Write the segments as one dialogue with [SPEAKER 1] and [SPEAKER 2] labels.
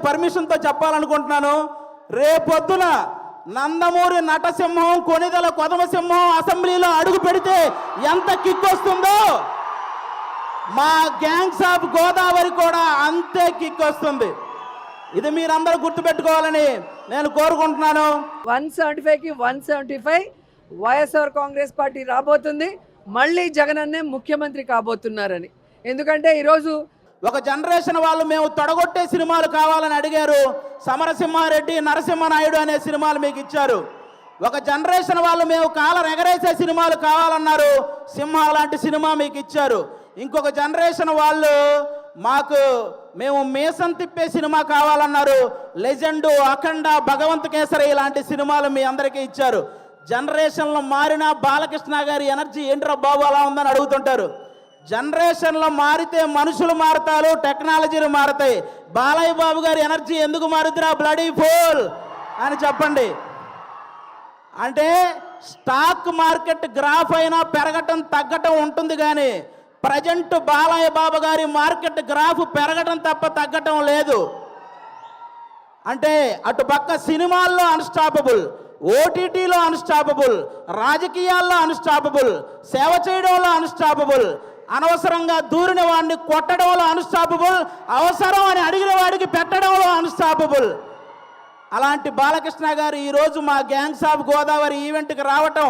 [SPEAKER 1] పర్మిషన్తో చెప్పాలనుకుంటున్నాను. రేపొద్దున నందమూరి నటసింహం కొనిదల కొదమసింహం అసెంబ్లీలో అడుగు పెడితే ఎంత కిక్ వస్తుందో? మా గ్యాంగ్స్ ఆఫ్ గోదావరి కూడా అంతే కిక్ వస్తుంది. ఇది మీరందరూ గుర్తుపెట్టుకోవాలని నేను కోరుకుంటున్నాను.
[SPEAKER 2] వన్ సెవెంటీ ఫైవ్కి one seventy five YSR Congress party రాబోతుంది. మళ్ళీ జగనన్నే ముఖ్యమంత్రి కాబోతున్నారని. ఎందుకంటే ఈరోజు
[SPEAKER 1] ఒక జనరేషన్ వాళ్ళు మేము తొడగొట్టే సినిమాలు కావాలని అడిగారు. సమరసింహారెడ్డి నరసింహనాయుడు అనే సినిమాలు మీకు ఇచ్చారు. ఒక జనరేషన్ వాళ్ళు మేము కాలం ఎగరేసే సినిమాలు కావాలన్నారు. సింహ లాంటి సినిమా మీకు ఇచ్చారు. ఇంకొక జనరేషన్ వాళ్ళు మాకు మేము మీసం తిప్పే సినిమా కావాలన్నారు. లెజెండ్ అఖండ భగవంత్ కేసరి ఇలాంటి సినిమాలు మీ అందరికీ ఇచ్చారు. జనరేషన్లో మారిన బాలకృష్ణ గారి ఎనర్జీ ఏంట్రా బాబు అలా ఉందని అడుగుతుంటారు. జనరేషన్లో మారితే మనుషులు మారతారు టెక్నాలజీలు మారతాయి. బాలయ్య బాబు గారి ఎనర్జీ ఎందుకు మారుతురా బ్లడీ ఫోల్ అని చెప్పండి. అంటే స్టాక్ మార్కెట్ గ్రాఫ్ అయినా పెరగటం తగ్గటం ఉంటుంది కానీ ప్రజెంట్ బాలయ్య బాబు గారి మార్కెట్ గ్రాఫ్ పెరగటం తప్ప తగ్గటం లేదు. అంటే అటు పక్క సినిమాల్లో అన్స్టాపబుల్ ఓటీటీలో అన్స్టాపబుల్ రాజకీయాల్లో అన్స్టాపబుల్ సేవ చేయడంలో అన్స్టాపబుల్ అనవసరంగా దూరిన వాడిని కొట్టడంలో అన్స్టాపబుల్ అవసరం అని అడిగిన వాడికి పెట్టడంలో అన్స్టాపబుల్. అలాంటి బాలకృష్ణ గారు ఈరోజు మా గ్యాంగ్స్ ఆఫ్ గోదావరి ఈవెంట్కి రావటం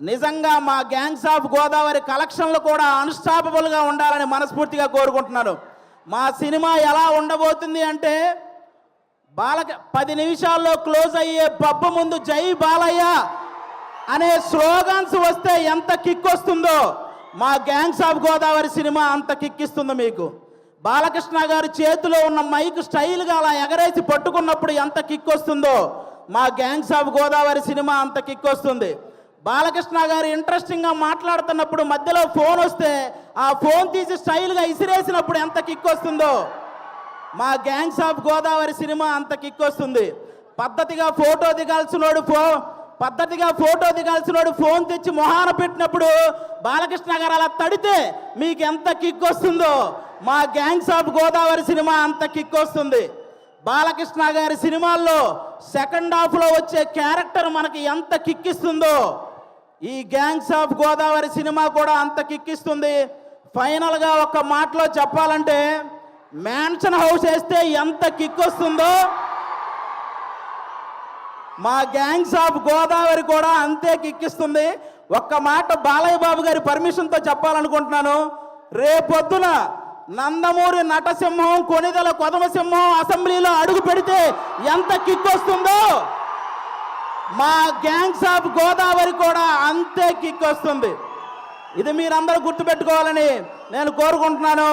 [SPEAKER 1] నిజంగా మా గ్యాంగ్స్ ఆఫ్ గోదావరి కలెక్షన్లు కూడా అన్స్టాపబుల్గా ఉండాలని మనస్ఫూర్తిగా కోరుకుంటున్నాను. మా సినిమా ఎలా ఉండబోతుంది అంటే బాలక పది నిమిషాల్లో క్లోజ్ అయ్యే పబ్బు ముందు జై బాలయ్య అనే స్లోగన్స్ వస్తే ఎంత కిక్ వస్తుందో మా గ్యాంగ్స్ ఆఫ్ గోదావరి సినిమా అంత కిక్కిస్తుంది మీకు. బాలకృష్ణ గారి చేతిలో ఉన్న మైక్ స్టైల్గా అలా ఎగరేసి పట్టుకున్నప్పుడు ఎంత కిక్ వస్తుందో మా గ్యాంగ్స్ ఆఫ్ గోదావరి సినిమా అంత కిక్ వస్తుంది. బాలకృష్ణ గారు ఇంట్రెస్టింగ్గా మాట్లాడుతున్నప్పుడు మధ్యలో ఫోన్ వస్తే ఆ ఫోన్ తీసి స్టైల్గా ఇసిరేసినప్పుడు ఎంత కిక్ వస్తుందో. మా గ్యాంగ్స్ ఆఫ్ గోదావరి సినిమా అంత కిక్ వస్తుంది. పద్ధతిగా ఫోటో దిగాల్సినోడు ఫో పద్ధతిగా ఫోటో దిగాల్సిన వాడు ఫోన్ తెచ్చి మొహాన పెట్టినప్పుడు బాలకృష్ణ గారు అలా తడితే మీకు ఎంత కిక్ వస్తుందో. మా గ్యాంగ్స్ ఆఫ్ గోదావరి సినిమా అంత కిక్ వస్తుంది. బాలకృష్ణ గారి సినిమాల్లో సెకండ్ హాఫ్లో వచ్చే క్యారెక్టర్ మనకి ఎంత కిక్కిస్తుందో ఈ గ్యాంగ్స్ ఆఫ్ గోదావరి సినిమా కూడా అంత కిక్కిస్తుంది ఫైనల్గా ఒక మాటలో చెప్పాలంటే మ్యాన్షన్ హౌస్ వేస్తే ఎంత కిక్ వస్తుందో మా గ్యాంగ్స్ ఆఫ్ గోదావరి కూడా అంతే కిక్కిస్తుంది. ఒక్క మాట బాలయ్య బాబు గారి పర్మిషన్తో చెప్పాలనుకుంటున్నాను. రేపొద్దున నందమూరి నటసింహం కొనిదల కొదమసింహం అసెంబ్లీలో అడుగు పెడితే ఎంత కిక్ వస్తుందో? మా గ్యాంగ్స్ ఆఫ్ గోదావరి కూడా అంతే కిక్ వస్తుంది. ఇది మీరందరూ గుర్తుపెట్టుకోవాలని నేను కోరుకుంటున్నాను.